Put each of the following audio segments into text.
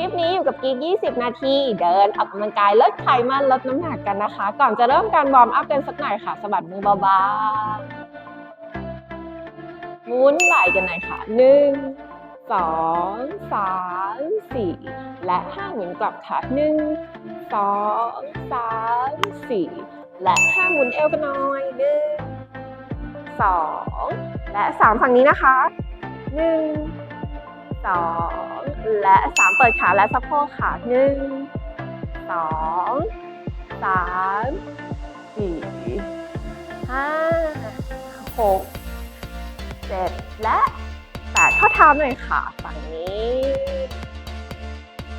คลิปนี้อยู่กับกิ๊ก20 นาที เดินออกกำลังกายลดไขมันลดน้ำหนักกันนะคะ ก่อนจะเริ่มการวอร์มอัพกันสักหน่อยค่ะสะบัดมือเบาๆหมุนไหล่กันหน่อยค่ะ 1 2 3 4 และห้าหมุนกลับค่ะ 1 2 3 4 และห้าหมุนเอวกันหน่อย1 2 และ 3 ฝั่งนี้นะคะ 1 สองและสามเปิดขาและสะโพกค่ะหนึ่งสองสามสี่ห้าหกเจ็ดและแปดข้อเท้าหน่อยค่ะ ฝั่งนี้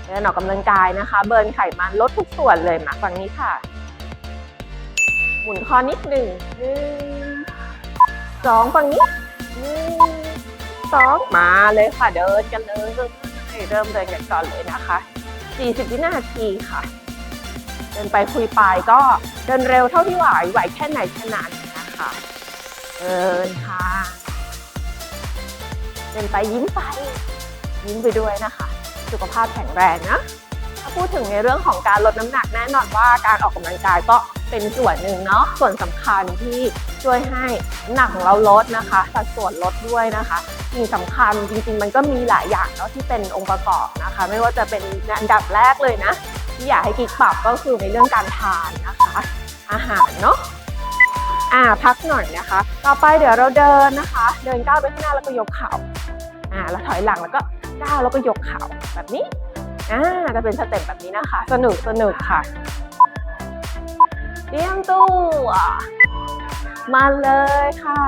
เดินออกกำลังกายนะคะ เบิร์นไขมันลดทุกส่วนเลยมาฝั่งนี้ค่ะ หมุนคอนิดหนึ่งหนึ่งสองฝั่งนี้หนึ่ง สองมาเลยค่ะ เดินกันเลยเริ่มเดินกันก่อนเลยนะคะ 40 วินาทีค่ะ เดินไปคุยไปก็เดินเร็วเท่าที่ไหวไหวแค่ไหนแค่นั้นนะคะเดินค่ะ เดินไปยิ้มไป ยิ้มไปด้วยนะคะ สุขภาพแข็งแรงนะถ้าพูดถึงในเรื่องของการลดน้ำหนักแน่นอนว่าการออกกำลังกายก็ เป็นส่วนหนึ่งเนาะส่วนสำคัญที่ช่วยให้น้ำหนักของเราลดนะคะ สัดส่วนลดด้วยนะคะสิ่งสำคัญจริงๆ มันก็มีหลายอย่างเนาะที่เป็นองค์ประกอบนะคะ ไม่ว่าจะเป็นอันดับแรกเลยนะที่อยากให้กิ๊กปรับก็คือในเรื่องการทานนะคะ อาหารเนาะอ่าพักหน่อยนะคะ ต่อไปเดี๋ยวเราเดินนะคะ เดินก้าวไปข้างหน้าแล้วก็ยกเข่าอ่าแล้วถอยหลังแล้วก็ก้าวแล้วก็ยกเข่าแบบนี้อ่าจะเป็นสเต็ปแบบนี้นะคะ สนุกสนุกค่ะ เตรียมตัวมาเลยค่ะ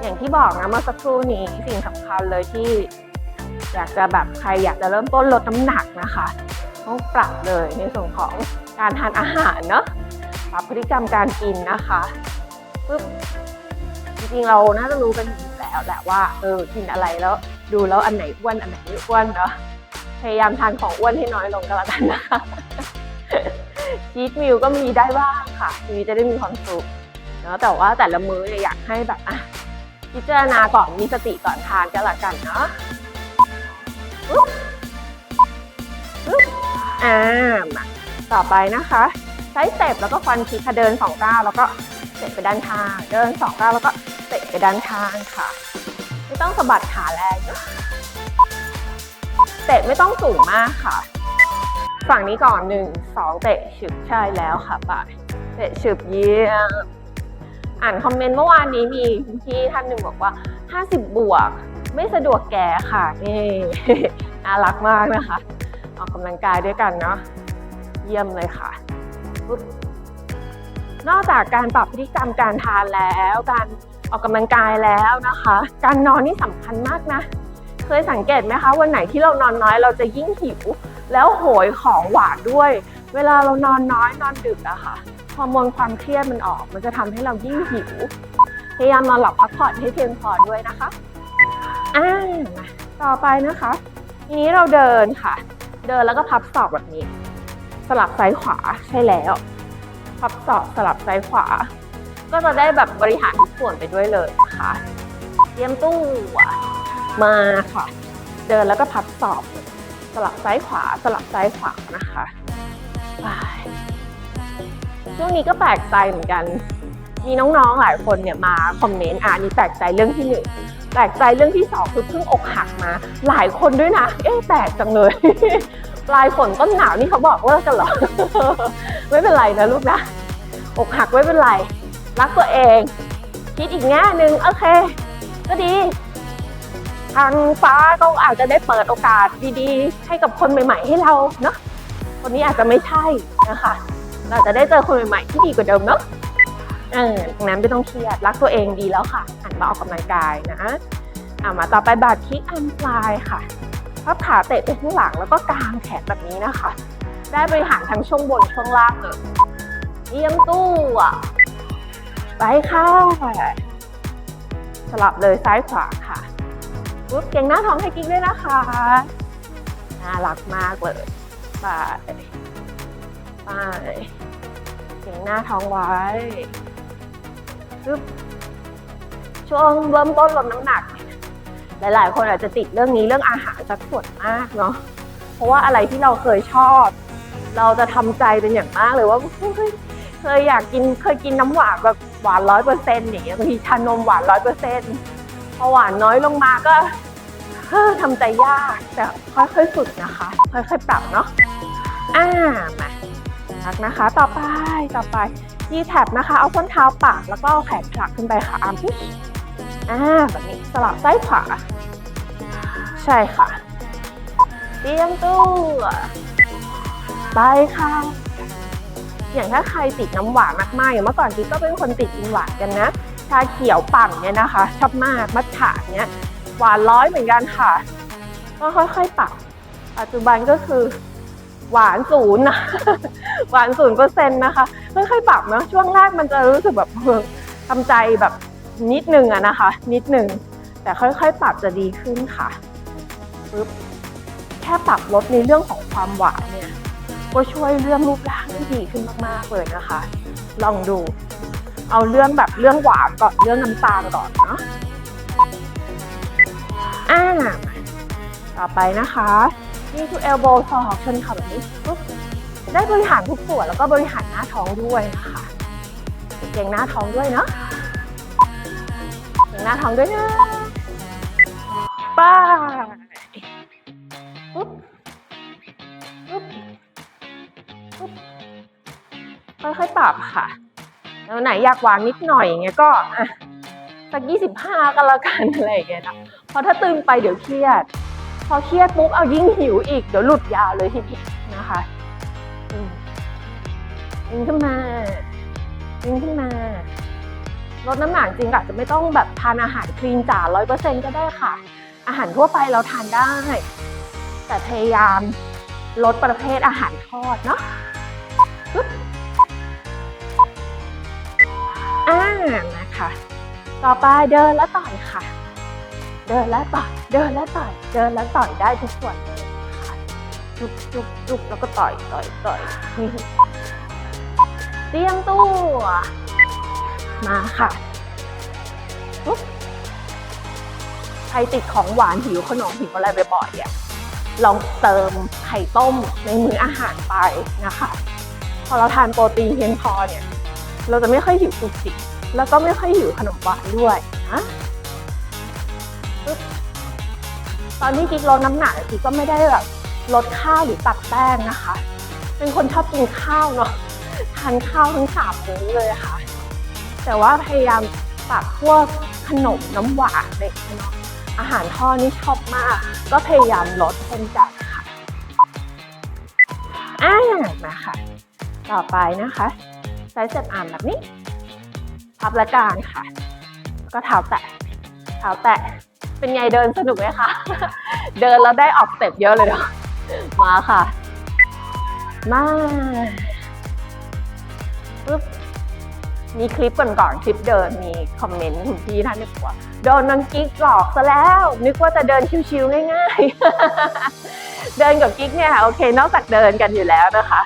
อย่างที่บอกนะเมื่อสักครู่นี้สิ่งสำคัญเลยที่ อยากจะแบบใครอยากจะเริ่มต้นลดน้ำหนักนะคะ ต้องปรับเลยในส่วนของการทานอาหารเนาะปรับพฤติกรรมการกินนะคะปึ๊บจริงๆเราน่าจะรู้กันอยู่แล้วแหละว่าเออกินอะไรแล้ว ดูแล้วอันไหนอ้วนอันไหนไม่อ้วนเนาะพยายามทานของอ้วนให้น้อยลงก็แล้วกันนะคะ ชีทมิลก็มีได้บ้างค่ะชีวิตจะได้มีความสุขเนาะแต่ว่าแต่ละมื้อเนี่ยอยากให้แบบอะพิจารณาก่อนมีสติก่อนทานก็แล้วกันเนาะอ่ามาต่อไปนะคะ ใช้เต็ปแล้วก็ฟันคิกค่ะเดินสองก้าวแล้วก็เตะไปด้านข้างเดินสองก้าวแล้วก็เตะไปด้านข้างค่ะ ไม่ต้องสะบัดขาแรงเตะไม่ต้องสูงมากค่ะ ฝั่งนี้ก่อนหนึ่งสองเตะฉึบใช่แล้วค่ะไปเตะฉึบเยี่ยมอ่านคอมเมนต์เมื่อวานนี้มีพี่ท่านหนึ่งบอกว่า 50 บวก ไม่สะดวกแก่ค่ะนี่น่ารักมากนะคะ ออกกำลังกายด้วยกันเนาะเยี่ยมเลยค่ะปุ๊บนอกจากการปรับพฤติกรรมการทานแล้ว การออกกำลังกายแล้วนะคะ การนอนนี่สำคัญมากนะ เคยสังเกตไหมคะ วันไหนที่เรานอนน้อยเราจะยิ่งหิว แล้วโหยของหวานด้วย เวลาเรานอนน้อยนอนดึกอะค่ะฮอร์โมนความเครียดมันออก มันจะทำให้เรายิ่งหิว พยายามนอนหลับพักผ่อนให้เพียงพอด้วยนะคะอ่าต่อไปนะคะ ทีนี้เราเดินค่ะ เดินแล้วก็พับศอกแบบนี้ สลับซ้ายขวาใช่แล้ว พับศอกสลับซ้ายขวา ก็จะได้แบบบริหารทุกส่วนไปด้วยเลยนะคะเตรียมตู้มาค่ะ เดินแล้วก็พับศอก ลับซ้ายขวาสลับซ้ายขวานะคะช่วงนี้ก็แปลกใจเหมือนกัน มีน้องๆหลายคนเนี่ยมาคอมเมนต์อ่านี่แปลกใจเรื่องที่หนึ่งแปลกใจเรื่องที่สองคือเพิ่งอกหักมา หลายคนด้วยนะ เอ๊ะแปลกจังเลย ปลายฝนต้นหนาวนี่เขาบอกเลิกกันเหรอ ไม่เป็นไรนะลูกนะ อกหักไม่เป็นไร รักตัวเอง คิดอีกแง่หนึ่งโอเค ก็ดี ทางฟ้าก็อาจจะได้เปิดโอกาสดีๆ ให้กับคนใหม่ ๆ ให้เราเนาะคนนี้อาจจะไม่ใช่นะคะ เราจะได้เจอคนใหม่ๆที่ดีกว่าเดิมเนาะเออดังนั้นไม่ต้องเครียดรักตัวเองดีแล้วค่ะหันมาออกกำลังกายนะอ่ามาต่อไปบาดคิกอันปลายค่ะพับขาเตะไปข้างหลังแล้วก็กางแขนแบบนี้นะคะ ได้บริหารทั้งช่วงบนช่วงล่างเลยเยี่ยมตู้อะไปค่ะสลับเลยซ้ายขวาค่ะ ปุ๊บเก่งหน้าท้องให้กิ๊กด้วยนะคะ น่ารักมากเลยไปไปเก่งหน้าท้องไว้ปึ๊บช่วงเริ่มต้นลดน้ำหนัก หลาย ๆ คนอาจจะติดเรื่องนี้เรื่องอาหารสักส่วนมากเนาะเพราะว่าอะไรที่เราเคยชอบ เราจะทำใจเป็นอย่างมากเลยว่าเคยอยากกินเคยกินน้ำหวานแบบหวานร้อยเปอร์เซ็นต์อย่างเงี้ยบางทีชานมหวานร้อยเปอร์เซ็นต์ พอหวานน้อยลงมาก็ทำใจยากแต่ค่อยๆฝึกนะคะ ค่อยๆปรับเนาะอ่ามาพักนะคะ ต่อไปต่อไปที่แท็บนะคะ เอาส้นเท้าปากแล้วก็เอาแขนผลักขึ้นไปค่ะอามพุชอ่าแบบนี้สลับซ้ายขวา ใช่ค่ะเตรียมตัวไปค่ะ อย่างถ้าใครติดน้ำหวานมากๆอย่างเมื่อก่อนกิ๊กก็เป็นคนติดกินหวานกันนะ ชาเขียวปั่นเนี่ยนะคะ ชอบมากมัทฉะเนี่ยหวานร้อยเหมือนกันค่ะ ก็ค่อยๆปรับปัจจุบันก็คือหวานศูนย์นะหวานศูนย์เปอร์เซ็นต์นะคะค่อยๆปรับเนาะช่วงแรกมันจะรู้สึกแบบเออทำใจแบบนิดนึงอะนะคะ นิดนึงแต่ค่อยๆ ปรับจะดีขึ้นค่ะปึ๊บแค่ปรับลดในเรื่องของความหวานเนี่ยก็ช่วยเรื่องรูปร่างได้ดีขึ้นมากๆเลยนะคะ ลองดู เอาเรื่องแบบเรื่องหวานก่อนเรื่องน้ำตาลก่อนเนาะอ่าต่อไปนะคะนี่คือ elbow ศอกชนเข่าแบบนี้ปุ๊บได้บริหารทุกส่วนแล้วก็บริหารหน้าท้องด้วยนะคะเก่งหน้าท้องด้วยเนาะเก่งหน้าท้องด้วยนะป้าปุ๊บปุ๊บปุ๊บค่อยๆปรับค่ะ แล้วไหนอยากหวานนิดหน่อยอย่างเงี้ยก็อะสักยี่สิบห้าก็แล้วกันอะไรอย่างเงี้ยนะเพราะถ้าตึงไปเดี๋ยวเครียด พอเครียดปุ๊บเอายิ่งหิวอีกเดี๋ยวหลุดยาวเลยทีเดียวนะคะอืมดึงขึ้นมาดึงขึ้นมาลดน้ำหนักจริงอาจจะไม่ต้องแบบทานอาหารคลีนจ๋าร้อยเปอร์เซ็นก็ได้ค่ะ อาหารทั่วไปเราทานได้ แต่พยายามลดประเภทอาหารทอดเนาะ อ่านะคะ ต่อไปเดินและต่อยค่ะ เดินและต่อย เดินและต่อย เดินและต่อยได้ทุกส่วนเลยค่ะจุกจุกจุกแล้วก็ต่อยต่อยต่อยเตียมตัว มาค่ะใครติดของหวานหิวขนมหิวอะไรบ่อยๆอะลองเติมไข่ต้มในมื้ออาหารไปนะคะ พอเราทานโปรตีนเพียงพอเนี่ย เราจะไม่ค่อยหิวจุกจิกแล้วก็ไม่ค่อยหิวขนมหวานด้วยนะตอนที่กิ๊กลดน้ำหนักกิ๊กก็ไม่ได้แบบลดข้าวหรือตัดแป้งนะคะ เป็นคนชอบกินข้าวเนาะทานข้าวทั้งสามมื้อเลยค่ะ แต่ว่าพยายามตัดพวกขนมน้ำหวานเด็กเนาะอาหารทอดนี่ชอบมาก ก็พยายามลดเช่นกันค่ะอ่ามาค่ะต่อไปนะคะ ใช้เซ็ตอ่านแบบนี้ พับและกางค่ะ ก็เท้าแตะ เท้าแตะ เป็นไงเดินสนุกไหมคะ เดินแล้วได้ออกสเต็ปเยอะเลยเนาะมาค่ะ มาปึ๊บมีคลิปก่อนๆคลิปเดินมีคอมเมนต์คุณพี่ท่านหนึงบอกว่าโดนนังกิ๊กหลอกซะแล้ว นึกว่าจะเดินชิวๆง่ายๆ เดินกับกิ๊กเนี่ยค่ะโอเคนอกจากเดินกันอยู่แล้วนะคะ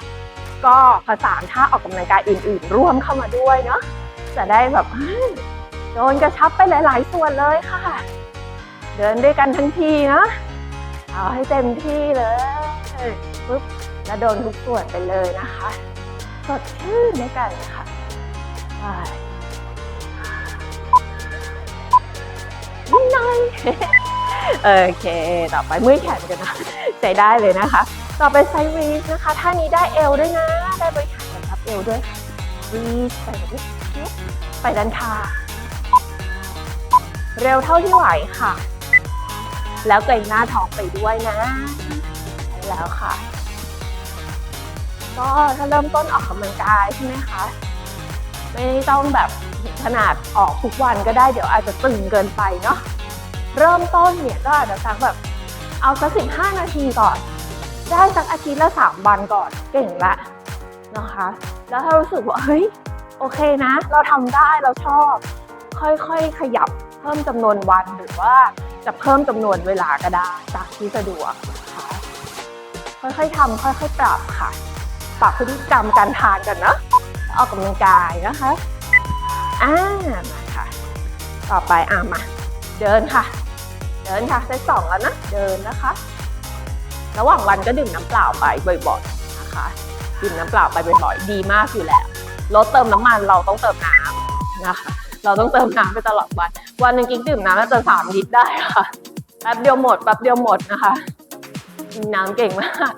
ก็ผสานท่าออกกำลังกายอื่น ๆ ร่วมเข้ามาด้วยเนาะจะได้แบบโดนกระชับไปหลาย ๆ ส่วนเลยค่ะ เดินด้วยกันทั้งทีเนาะเอาให้เต็มที่เลยปุ๊บแล้วโดนทุกส่วนไปเลยนะคะสดชื่นด้วยกันค่ะนิดหน่อยโอเค ต่อไปมือแขนกันนะใช้ได้เลยนะคะ ต่อไปไซด์วีสนะคะท่านี้ได้เอวด้วยนะ ได้บริหารกรับเอวด้วยวีสไปแบบนี้ไปด้านข้างเร็วเท่าที่ไหวค่ะ แล้วเกรงหน้าท้องไปด้วยนะ แล้วค่ะ ก็ถ้าเริ่มต้นออกกำลังกายใช่ไหมคะ ไม่ต้องแบบขนาดออกทุกวันก็ได้เดี๋ยวอาจจะตึงเกินไปเนาะเริ่มต้นเนี่ยก็อาจจะสักแบบเอาสักสิบห้านาทีก่อน ได้สักอาทิตย์ละสามวันก่อนเก่งละนะคะ แล้วถ้ารู้สึกว่าเฮ้ยโอเคนะ เราทำได้เราชอบ ค่อยๆ ขยับเพิ่มจำนวนวันหรือว่าจะเพิ่มจำนวนเวลาก็ได้จากที่สะดวกนะคะค่อยๆทำค่อยๆปรับค่ะปรับพฤติกรรมการทานกันนะออกกำลังกายนะคะอ่ามาค่ะ ต่อไปอ่ามา เดินค่ะ เดินค่ะเซตสองแล้วนะ เดินนะคะ ระหว่างวันก็ดื่มน้ำเปล่าไปบ่อยๆนะคะดื่มน้ำเปล่าไปบ่อยๆดีมากอยู่แล้วรถเติมน้ำมันเราต้องเติมน้ำนะคะ เราต้องเติมน้ำไปตลอดวัน วันหนึ่งกิ๊กดื่มน้ำน่าจะสามลิตรได้ค่ะแป๊บเดียวหมดแป๊บเดียวหมดนะคะกินน้ำเก่งมาก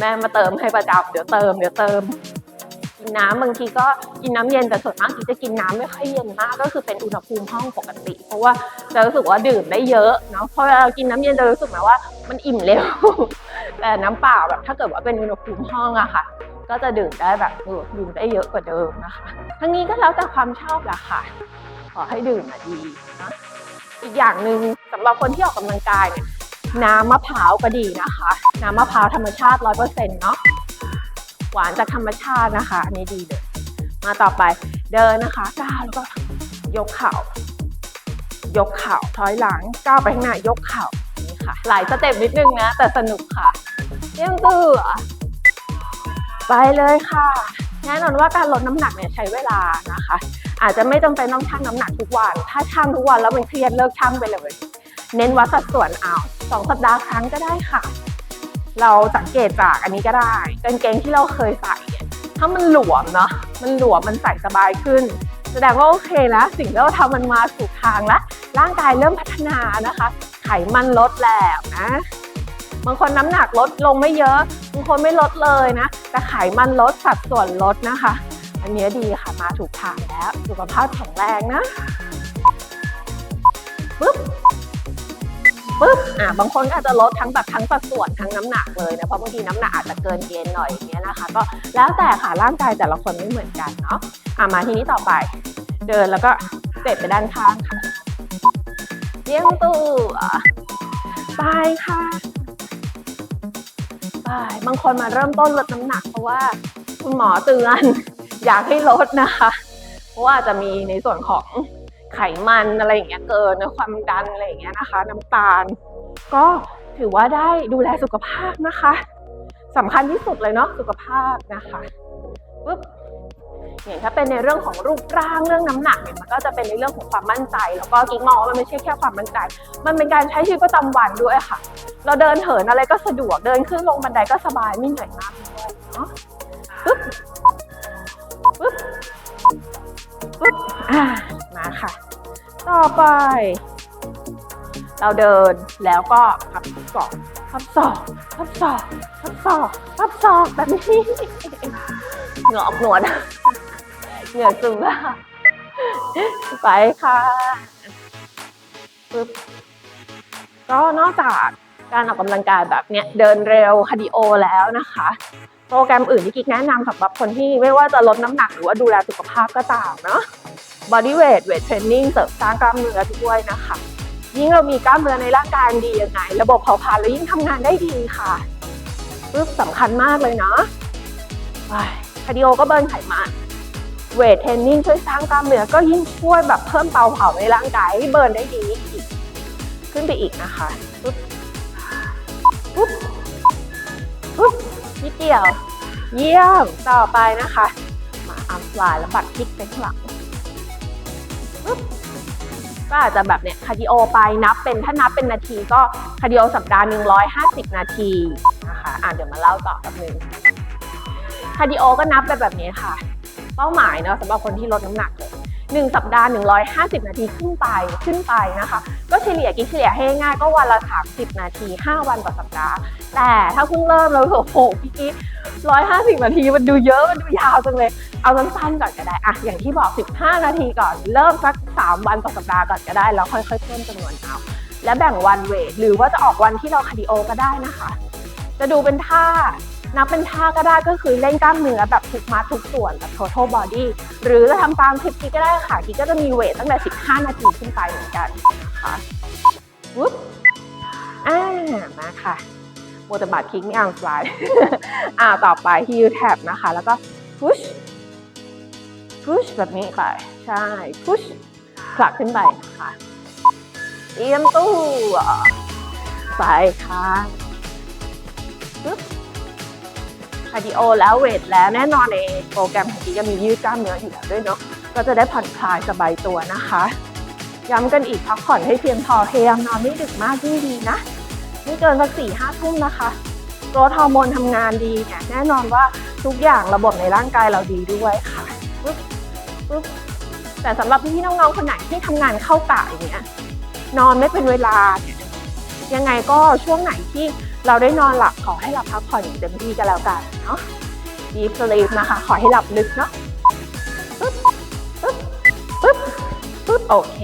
แม่มาเติมให้ประจำเดี๋ยวเติมเดี๋ยวเติมกินน้ำบางทีก็กินน้ำเย็นแต่ส่วนมากกิ๊กจะกินน้ำไม่ค่อยเย็นมาก ก็คือเป็นอุณหภูมิห้องปกติ เพราะว่าจะรู้สึกว่าดื่มได้เยอะเนาะเพราะเวลาเรากินน้ำเย็นจะรู้สึกไหมว่า มันอิ่มเร็ว แต่น้ำเปล่าแบบถ้าเกิดว่าเป็นอุณหภูมิห้องอะค่ะ ก็จะดื่มได้แบบเออดื่มได้เยอะกว่าเดิมนะคะ ทั้งนี้ก็แล้วแต่ความชอบแหละค่ะ ขอให้ดื่มอะดีนะอีกอย่างหนึ่งสำหรับคนที่ออกกำลังกายเนี่ยน้ำมะพร้าวก็ดีนะคะ น้ำมะพร้าวธรรมชาติร้อยเปอร์เซ็นต์เนาะหวานจากธรรมชาตินะคะอันนี้ดีเลย มาต่อไปเดินนะคะก้าวแล้วก็ยกเข่ายกเข่าถอยหลังก้าวไปข้างหน้ายกเข่า ค่ะ หลายสเต็ปนิดนึงนะ แต่สนุกค่ะเยี่ยมตัวไปเลยค่ะแน่นอนว่าการลดน้ำหนักเนี่ยใช้เวลานะคะ อาจจะไม่จำเป็นต้องชั่งน้ำหนักทุกวัน ถ้าชั่งทุกวันแล้วมันเครียดเลิกชั่งไปเลย เน้นวัดสัดส่วนเอาสองสัปดาห์ครั้งก็ได้ค่ะ เราสังเกตจากอันนี้ก็ได้กางเกงที่เราเคยใส่ ถ้ามันหลวมเนาะมันหลวมมันใส่สบายขึ้น แสดงว่าโอเคแล้วสิ่งที่เราทำมันมาถูกทางแล้วร่างกายเริ่มพัฒนานะคะ ไขมันลดแล้วนะบางคนน้ำหนักลดลงไม่เยอะบางคนไม่ลดเลยนะแต่ไขมันลดสัดส่วนลดนะคะ อันนี้ดีค่ะมาถูกทางแล้วสุขภาพแข็งแรงนะปึ๊บ ปึ๊บอะบางคนก็อาจจะลดทั้งแบบทั้งสัดส่วนทั้งน้ำหนักเลยนะเพราะบางทีน้ำหนักอาจจะเกินเกณฑ์หน่อยอย่างเงี้ยนะคะ ก็แล้วแต่ค่ะร่างกายแต่ละคนไม่เหมือนกันเนาะอะมาทีนี้ต่อไป เดินแล้วก็เต็ปไปด้านข้างค่ะเยี่ยมตัวไปค่ะไปบางคนมาเริ่มต้นลดน้ำหนักเพราะว่าคุณหมอเตือนอยากให้ลดนะคะ เพราะว่าจะมีในส่วนของ ไขมันอะไรอย่างเงี้ยเกินความดันอะไรอย่างเงี้ยนะคะ น้ำตาล ก็ถือว่าได้ดูแลสุขภาพนะคะสำคัญที่สุดเลยเนาะสุขภาพนะคะปึ๊บอย่างถ้าเป็นในเรื่องของรูปร่างเรื่องน้ำหนักเนี่ยมันก็จะเป็นในเรื่องของความมั่นใจ แล้วก็กิ๊กมองว่ามันไม่ใช่แค่ความมั่นใจ มันเป็นการใช้ชีวิตประจำวันด้วยค่ะ เราเดินเหินอะไรก็สะดวกเดินขึ้นลงบันไดก็สบายไม่เหนื่อยมากด้วยเนาะปึ๊บปึ๊บปึ๊บอ่ามาค่ะ ต่อไป เราเดินแล้วก็พับศอกพับศอกพับศอกพับศอกพับศอกแบบนี้เหงื่อออกหนวดเหงื่อซึมแล้วไปค่ะปึ๊บก็นอกจากการออกกำลังกายแบบเนี้ยเดินเร็วคาร์ดิโอแล้วนะคะ โปรแกรมอื่นที่กิ๊กแนะนำสำหรับคนที่ไม่ว่าจะลดน้ำหนักหรือว่าดูแลสุขภาพก็ตามเนาะ body weight weight training เสริมสร้างกล้ามเนื้อด้วยนะคะ ยิ่งเรามีกล้ามเนื้อในร่างกายดียังไง ระบบเผาผลาญเรายิ่งทำงานได้ดีค่ะปึ๊บสำคัญมากเลยเนาะไปคาร์ดิโอก็เบิร์นไขมันเวทเทรนนิ่งช่วยสร้างกล้ามเนื้อก็ยิ่งช่วยแบบเพิ่มเตาเผาในร่างกายให้เบิร์นได้ดีอีก ขึ้นไปอีกนะคะปึ๊บปึ๊บปึ๊บ นิดเดียว เยี่ยม ต่อไปนะคะ มาอัมฟลายแล้วปัดพลิกไปข้างหลังปึ๊บก็อาจจะแบบเนี้ยคาร์ดิโอไปนับเป็นถ้านับเป็นนาทีก็คาร์ดิโอสัปดาห์หนึ่งร้อยห้าสิบนาทีนะคะอะเดี๋ยวมาเล่าต่อแบบนึงคาร์ดิโอก็นับไปแบบนี้ค่ะ เป้าหมายเนาะสำหรับคนที่ลดน้ำหนัก เลยหนึ่งสัปดาห์ 150 นาทีขึ้นไปขึ้นไปนะคะ ก็เฉลี่ยกิ๊กเฉลี่ยให้ง่ายก็วันละ 30 นาที 5 วันต่อสัปดาห์ แต่ถ้าเพิ่งเริ่มเราโอ้โหพี่กิ๊ก150 นาทีมันดูเยอะมันดูยาวจังเลย เอาสั้นๆก่อนก็ได้อะอย่างที่บอก 15 นาทีก่อนเริ่มสัก 3 วันต่อสัปดาห์ก่อนก็ได้แล้วค่อยๆเพิ่มจำนวนเอาและแบ่งวันเวทหรือว่าจะออกวันที่เราคาร์ดิโอก็ได้นะคะ จะดูเป็นท่า นับเป็นท่าก็ได้ก็คือเล่นกล้ามเนื้อแบบทุกมัดทุกส่วนแบบ total body หรือจะทำตามคลิปกิ๊กก็ได้ค่ะกิ๊กก็จะมีเวทตั้งแต่ 15 นาทีขึ้นไปเหมือนกันนะคะวุ๊บอ่ามาค่ะโมตบัดคิกไม่อ่านสไลด์อ่าต่อไป heel tap นะคะ แล้วก็ push push แบบนี้ไปใช่ push ผลักขึ้นไปนะคะเตรียมตู้ไปค่ะปึ๊บาร์ดิโอแล้วเวทแล้วแน่นอนในโปรแกรมของกิ๊กจะมียืดกล้ามเนื้ออยู่แล้วด้วยเนาะก็จะได้ผ่อนคลายสบายตัวนะคะ ย้ำกันอีกพักผ่อนให้เพียงพอพยายามนอนไม่ดึกมากยิ่งดีนะไม่เกินสักสี่ห้าทุ่มนะคะรถฮอร์โมนทำงานดีเนี่ยแน่นอนว่าทุกอย่างระบบในร่างกายเราดีด้วยค่ะปึ๊บปึ๊บแต่สำหรับพี่ๆน้องๆคนไหนที่ทำงานเข้ากะอย่างเงี้ยนอนไม่เป็นเวลาเนี่ยยังไงก็ช่วงไหนที่ เราได้นอนหลับขอให้หลับพักผ่อนอย่างเต็มที่กันแล้วกันเนาะ deep sleep นะคะ ขอให้หลับลึกเนาะปึ๊บปึ๊บปึ๊บปึ๊บโอเค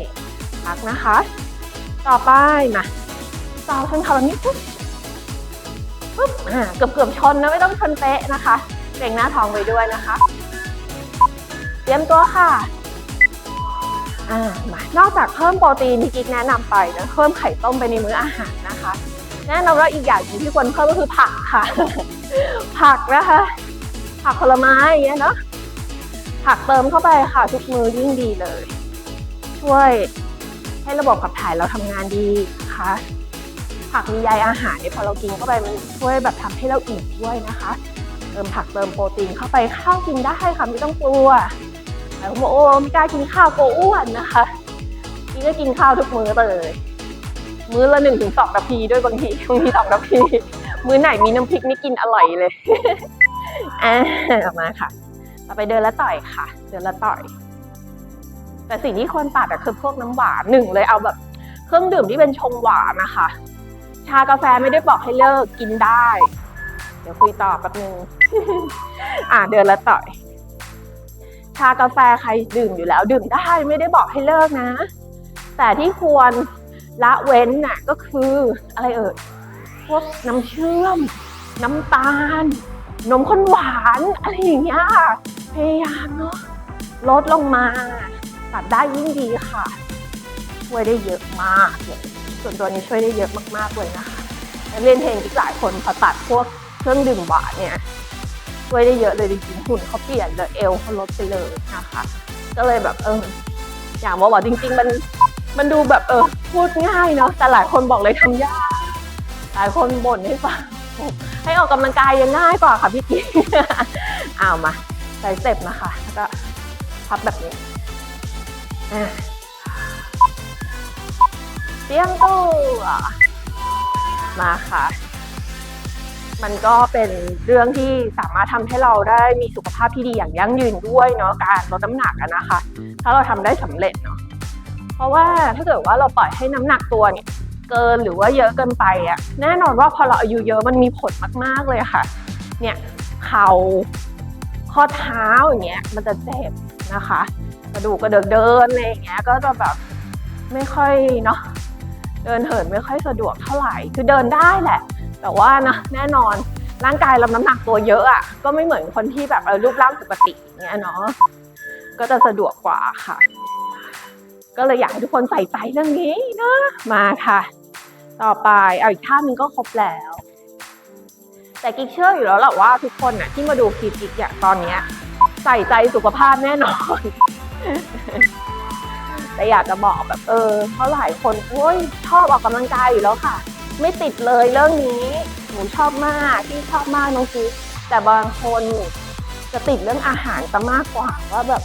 พักนะคะ ต่อไปมาเตาชนเขาแบบนี้ปุ๊บปุ๊บอ่าเกือบเกือบๆชนนะไม่ต้องชนเป๊ะนะคะเกรงหน้าท้องไว้ด้วยนะคะ เตรียมตัวค่ะอ่ามานอกจากเพิ่มโปรตีนที่กิ๊กแนะนำไปนะเพิ่มไข่ต้มไปในมื้ออาหารนะคะ แน่นอนว่าอีกอย่างหนึงที่ควรเพิ่มก็คือผักค่ะ ผักนะคะ ผักผลไม้อย่างเงี้ยเนาะผักเติมเข้าไปค่ะ ทุกมือยิ่งดีเลย ช่วยให้ระบบขับถ่ายเราทำงานดีนะคะผักมีใยอาหารเนี่ยพอเรากินเข้าไปมันช่วยแบบทำให้เราอิ่มด้วยนะคะ เติมผักเติมโปรตีนเข้าไปข้าวกินได้ค่ะไม่ต้องกลัวแต่ผมบอกโอ้ไม่กล้ากินข้าวกลัวอ้วนนะคะนี่ก็กินข้าวทุกมื้อเลย มื้อละหนึ่งถึงสองนาทีด้วยบางทีบางทีสองนาที มื้อไหนมีน้ำพริกนี่กินอร่อยเลยอ่ามาค่ะเราไปเดินละต่อยค่ะ เดินละต่อย แต่สิ่งที่ควรตัดอะคือพวกน้ำหวานหนึ่งเลยเอาแบบ เครื่องดื่มที่เป็นชงหวานนะคะ ชากาแฟไม่ได้บอกให้เลิกกินได้ เดี๋ยวคุยต่อแป๊บนึงอ่าเดินละต่อย ชากาแฟใครดื่มอยู่แล้ว ดื่มได้ไม่ได้บอกให้เลิกนะ แต่ที่ควร ละเว้นน่ะก็คืออะไรเอ่ยพวกน้ำเชื่อม น้ำตาล นมข้นหวานอะไรอย่างเงี้ยค่ะพยายามเนาะลดลงมาตัดได้ยิ่งดีค่ะ ช่วยได้เยอะมากเลยส่วนตัวนี้ช่วยได้เยอะมากๆเลยนะคะและเรียนเห็นอีกหลายคนพอตัดพวกเครื่องดื่มหวานเนี่ยช่วยได้เยอะเลยจริงๆหุ่นเขาเปลี่ยนเลยเอวเขาลดไปเลยนะคะ ก็เลยแบบเอออย่างว่าจริง ๆ มัน มันดูแบบเออพูดง่ายเนาะแต่หลายคนบอกเลยทำยากหลายคนบ่นให้ฟังให้ออกกำลังกายยังง่ายกว่าค่ะพี่กิ๊กเอามาใส่เต็ปนะคะแล้วก็พับแบบนี้เตียมตัวมาค่ะ มันก็เป็นเรื่องที่สามารถทำให้เราได้มีสุขภาพที่ดีอย่างยั่งยืนด้วยเนาะการลดน้ำหนักอะนะคะ ถ้าเราทำได้สำเร็จเนาะ ราะว่าถ้าเกิดว่าเราปล่อยให้น้ำหนักตัวเนี่ยเกินหรือว่าเยอะเกินไปอะแน่นอนว่าพอเราอายุเยอะมันมีผลมากๆเลยค่ะ เนี่ยเข่าข้อเท้าอย่างเงี้ยมันจะเจ็บนะคะกระดูกกระเดิกเดินอะไรอย่างเงี้ยก็จะแบบไม่ค่อยเนาะเดินเหินไม่ค่อยสะดวกเท่าไหร่คือเดินได้แหละ แต่ว่านะแน่นอนร่างกายเราน้ำหนักตัวเยอะอะ่ะก็ไม่เหมือนคนที่แบบรูปร่างปกติอย่างเงี้ยเนาะก็จะสะดวกกว่าค่ะ ก็เลยอยากให้ทุกคนใส่ใจเรื่องนี้นะมาค่ะ ต่อไปเอาอีกท่านึงก็ครบแล้ว แต่กิ๊กเชื่ออยู่แล้วแหละว่าทุกคนน่ะที่มาดูคลิปกิ๊กอย่างตอนเนี้ยใส่ใจสุขภาพแน่นอน แต่อยากจะบอกแบบเออเพราะหลายคนโอ้ยชอบออกกำลังกายอยู่แล้วค่ะ ไม่ติดเลยเรื่องนี้หนูชอบมากที่ชอบมากน้องกิ๊กแต่บางคนจะติดเรื่องอาหารซะมากกว่าว่าแบบ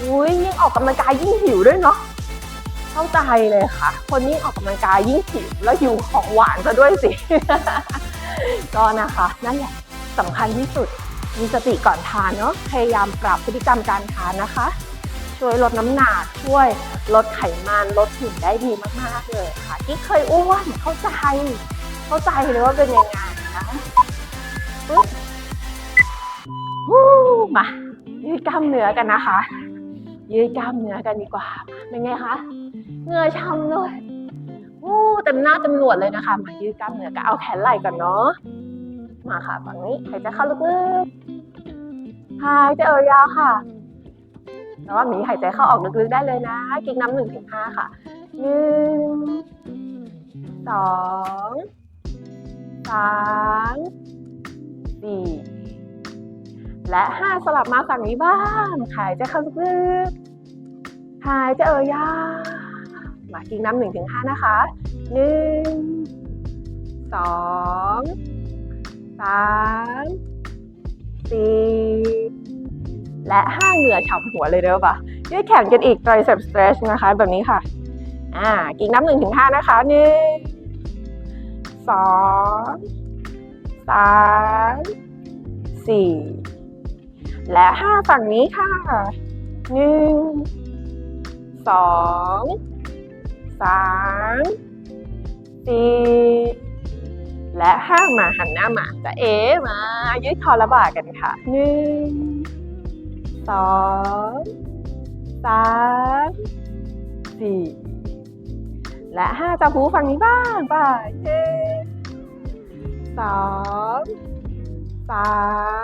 อุ้ยยิ่งออกกำลังกายยิ่งหิวด้วยเนาะ เข้าใจเลยค่ะ คนยิ่งออกกำลังกายยิ่งหิวแล้วหิวของหวานซะด้วยสิ ก็นะคะนั่นแหละสำคัญที่สุดมีสติก่อนทานเนาะพยายามปรับพฤติกรรมการทานนะคะ ช่วยลดน้ำหนักช่วยลดไขมันลดหุ่นได้ดีมากๆเลยค่ะ ที่เคยอ้วนเข้าใจเข้าใจเลยว่าเป็นยังไงนะปึ๊บวู้มายืดกล้ามเนื้อกันนะคะ ยืดกล้ามเนื้อกันดีกว่าเป็นไงคะ เหงื่อช่ำเลยวู้เต็มหน้าเต็มหนวดเลยนะคะ มายืดกล้ามเนื้อกันเอาแขนไหล่ก่อนเนาะ มาค่ะฝั่งนี้หายใจเข้าลึกๆ หายใจออกยาวค่ะแล้วว่ามีหายใจเข้าออกลึกๆได้เลยนะกิ๊กน้ำหนึ่งถึงห้าค่ะหนึ่งสองสามสี่และห้าสลับมาฝั่งนี้บ้าง หายใจเข้าลึกๆ หายใจเอ่ยยาว มากิ๊กน้ำหนึ่งถึงห้านะคะหนึ่งสองสามสี่และห้าเหงื่อฉ่ำหัวเลยเด้อปะยืดแขนกันอีก tricep stretch นะคะ แบบนี้ค่ะ อ่ากิ๊กนับหนึ่งถึงห้านะคะหนึ่งสองสามสี่และห้าฝั่งนี้ค่ะหนึ่งสอง สามสี่และห้ามาหันหน้ามาจะเอ๋มา ยืดคอระบากันค่ะหนึ่งสองสามสี่และห้าจับหูฝั่งนี้บ้างไปหนึ่งสองสา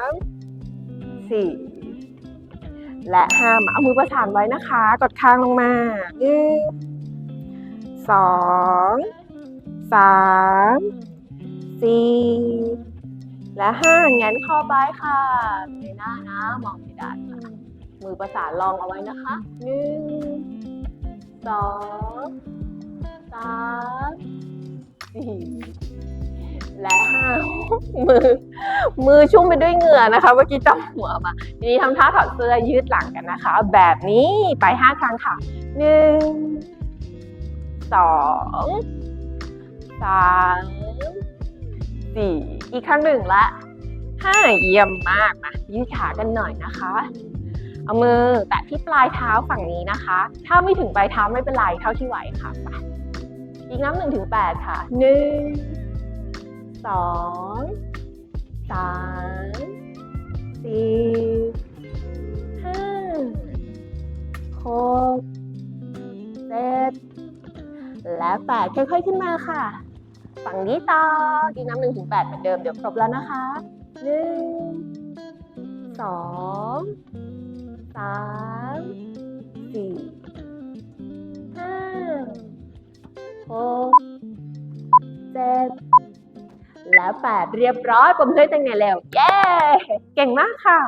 มสี่และห้ามาเอามือประสานไว้นะคะ กดค้างลงมาหนึ่ง สองสามสี่และห้างั้นคอไปค่ะในหน้านะมองเพดานค่ะมือประสานรองเอาไว้นะคะหนึ่งสองสามสี่และห้ามือ มือชุ่มไปด้วยเหงื่อนะคะ เมื่อกี้จับหัวมาทีนี้ทำท่าถอดเสื้อยืดหลังกันนะคะ แบบนี้ไปห้าครั้งค่ะหนึ่ง สองสามสี่อีกครั้งหนึ่งละห้าเยี่ยมมากมายืดขากันหน่อยนะคะ เอามือแตะที่ปลายเท้าฝั่งนี้นะคะ ถ้าไม่ถึงปลายเท้าไม่เป็นไรเท่าที่ไหวค่ะไปอีกน้ำหนึ่งถึงแปดค่ะหนึ่งสองสามสี่ห้าหกเจ็ด และแปดค่อยๆขึ้นมาค่ะ ฝั่งนี้ต่ออีกน้ำหนึ่งถึงแปดเหมือนเดิมเดี๋ยวครบแล้วนะคะหนึ่งสองสามสี่ห้าหกเจ็ดและแปดเรียบร้อยผมเคยแต่งไหนแล้ว เย้ เก่งมากค่ะ